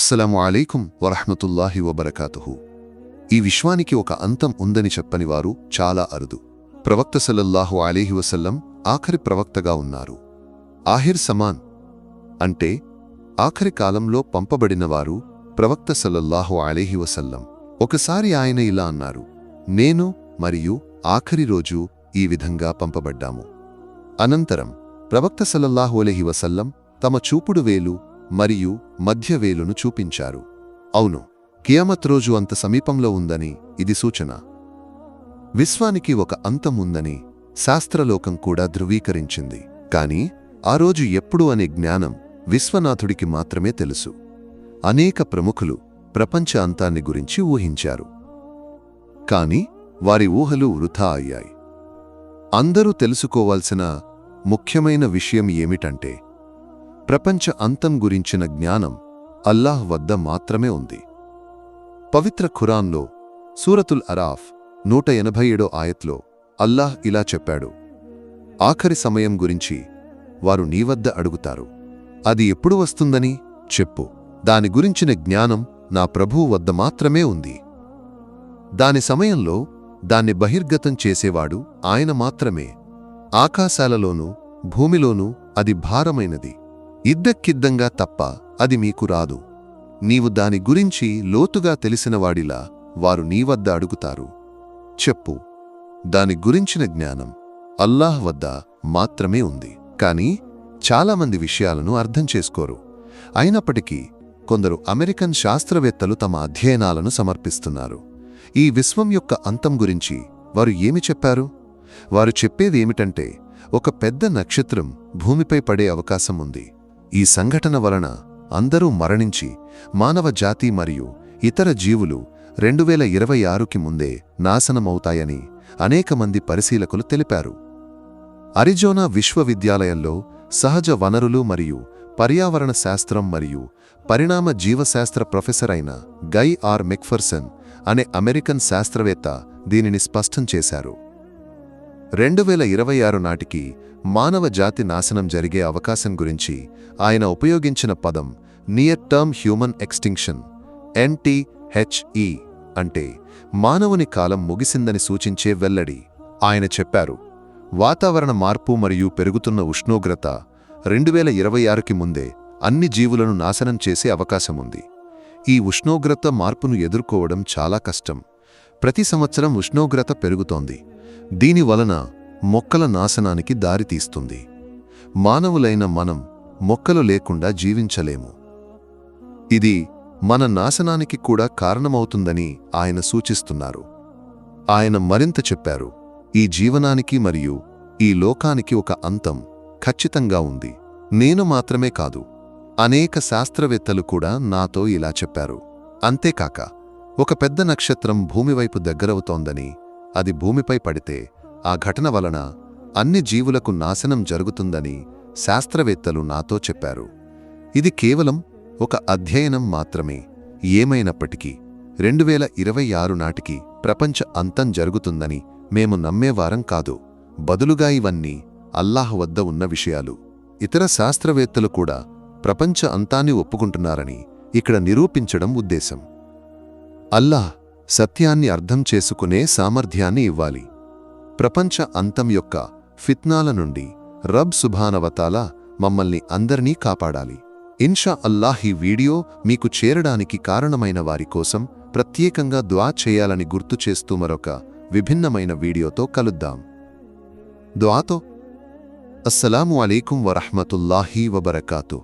అస్సలం అలైకుం వరహ్మతుల్లాహి వబర్కాతుహు. ఈ విశ్వానికి ఒక అంతం ఉందని చెప్పని వారు చాలా అరుదు. ప్రవక్త సల్లల్లాహు అలీహి వసల్లం ఆఖరి ప్రవక్తగా ఉన్నారు. ఆహిర్ సమాన్ అంటే ఆఖరి కాలంలో పంపబడినవారు ప్రవక్త సల్లల్లాహు అలీహి వసల్లం. ఒకసారి ఆయన ఇలా అన్నారు నేను మరియు ఆఖరి రోజు ఈ విధంగా పంపబడ్డాము. అనంతరం ప్రవక్త సల్లల్లాహు అలైహి వసల్లం తమ చూపుడు వేలు మరియు మధ్యవేలును చూపించారు. అవును కియామత్ రోజు అంత సమీపంలో ఉందని ఇది సూచన. విశ్వానికి ఒక అంతం ఉందని శాస్త్రలోకం కూడా ధృవీకరించింది. కాని ఆ రోజు ఎప్పుడు అనే జ్ఞానం విశ్వనాథుడికి మాత్రమే తెలుసు. అనేక ప్రముఖులు ప్రపంచ అంతాన్ని గురించి ఊహించారు. కాని వారి ఊహలు వృథా అయ్యాయి. అందరూ తెలుసుకోవాల్సిన ముఖ్యమైన విషయం ఏమిటంటే ప్రపంచ అంతం గురించిన జ్ఞానం అల్లాహ్ వద్ద మాత్రమే ఉంది. పవిత్ర ఖురాన్లో సూరతుల్ అరాఫ్ నూట ఎనభై ఏడో ఆయత్లో అల్లాహ్ ఇలా చెప్పాడు. ఆఖరి సమయం గురించి వారు నీ వద్ద అడుగుతారు. అది ఎప్పుడు వస్తుందని చెప్పు. దాని గురించిన జ్ఞానం నా ప్రభువు వద్ద మాత్రమే ఉంది. దాని సమయంలో దాన్ని బహిర్గతం చేసేవాడు ఆయన మాత్రమే. ఆకాశాలలోనూ భూమిలోనూ అది భారమైనది. ఇద్దక్కిద్దంగా తప్ప అది మీకు రాదు. నీవు దాని గురించి లోతుగా తెలిసినవాడిలా వారు నీ వద్ద అడుగుతారు. చెప్పు. దాని గురించిన జ్ఞానం అల్లాహ్ వద్ద మాత్రమే ఉంది. కాని చాలామంది విషయాలను అర్థం చేసుకోరు. అయినప్పటికీ కొందరు అమెరికన్ శాస్త్రవేత్తలు తమ అధ్యయనాలను సమర్పిస్తున్నారు. ఈ విశ్వం యొక్క అంతం గురించి వారు ఏమి చెప్పారు? వారు చెప్పేది ఏమిటంటే ఒక పెద్ద నక్షత్రం భూమిపై పడే అవకాశం ఉంది. ఈ సంఘటన వలన అందరూ మరణించి మానవ జాతి మరియు ఇతర జీవులు రెండు వేల ఇరవై ఆరుకి ముందే నాశనమవుతాయని అనేక మంది పరిశీలకులు తెలిపారు. అరిజోనా విశ్వవిద్యాలయంలో సహజ వనరులు మరియు పర్యావరణ శాస్త్రం మరియు పరిణామ జీవశాస్త్ర ప్రొఫెసర్ అయిన గై ఆర్ మెక్ఫర్సన్ అనే అమెరికన్ శాస్త్రవేత్త దీనిని స్పష్టం చేశారు. రెండు వేల ఇరవై ఆరు నాటికి మానవ జాతి నాశనం జరిగే అవకాశం గురించి ఆయన ఉపయోగించిన పదం near term human extinction NTHE అంటే మానవుని కాలం ముగిసిందని సూచించే వెల్లడి. ఆయన చెప్పారు వాతావరణ మార్పు మరియు పెరుగుతున్న ఉష్ణోగ్రత రెండు వేల ఇరవై ఆరుకి ముందే అన్ని జీవులను నాశనం చేసే అవకాశముంది ఈ ఉష్ణోగ్రత మార్పును ఎదుర్కోవడం చాలా కష్టం. ప్రతి సంవత్సరం ఉష్ణోగ్రత పెరుగుతోంది. దీని వలన మొక్కల నాశనానికి దారితీస్తుంది మానవులైన మనం మొక్కలు లేకుండా జీవించలేము. ఇది మన నాశనానికి కూడా కారణమవుతుందని ఆయన సూచిస్తున్నారు. ఆయన మరింత చెప్పారు ఈ జీవనానికి మరియు ఈ లోకానికి ఒక అంతం ఖచ్చితంగా ఉంది. నేను మాత్రమే కాదు అనేక శాస్త్రవేత్తలు కూడా నాతో ఇలా చెప్పారు. అంతేకాక ఒక పెద్ద నక్షత్రం భూమివైపు దగ్గరవుతోందని అది భూమిపై పడితే ఆ ఘటన వలన అన్ని జీవులకు నాశనం జరుగుతుందని శాస్త్రవేత్తలు నాతో చెప్పారు. ఇది కేవలం ఒక అధ్యయనం మాత్రమే. ఏమైనప్పటికీ రెండు వేల ఇరవై ఆరు నాటికి ప్రపంచ అంతం జరుగుతుందని మేము నమ్మేవారం కాదు. బదులుగా ఇవన్నీ అల్లాహ్ వద్ద ఉన్న విషయాలు. ఇతర శాస్త్రవేత్తలు కూడా ప్రపంచ అంతాన్ని ఒప్పుకుంటున్నారని ఇక్కడ నిరూపించడం ఉద్దేశం. అల్లాహ్ సత్యాన్ని అర్థం చేసుకునే సామర్థ్యాన్ని ఇవ్వాలి. ప్రపంచ అంతం యొక్క ఫిత్నాల నుండి రబ్ సుభానవతాల మమ్మల్ని అందరినీ కాపాడాలి. ఇన్షా అల్లాహ్ ఈ వీడియో మీకు చేరడానికి కారణమైన వారి కోసం ప్రత్యేకంగా ద్వా చేయాలని గుర్తు చేస్తూ మరొక విభిన్నమైన వీడియోతో కలుద్దాం. ద్వాతో అస్సలాము అలైకుం వరహ్మతుల్లాహీ వబరకాతు.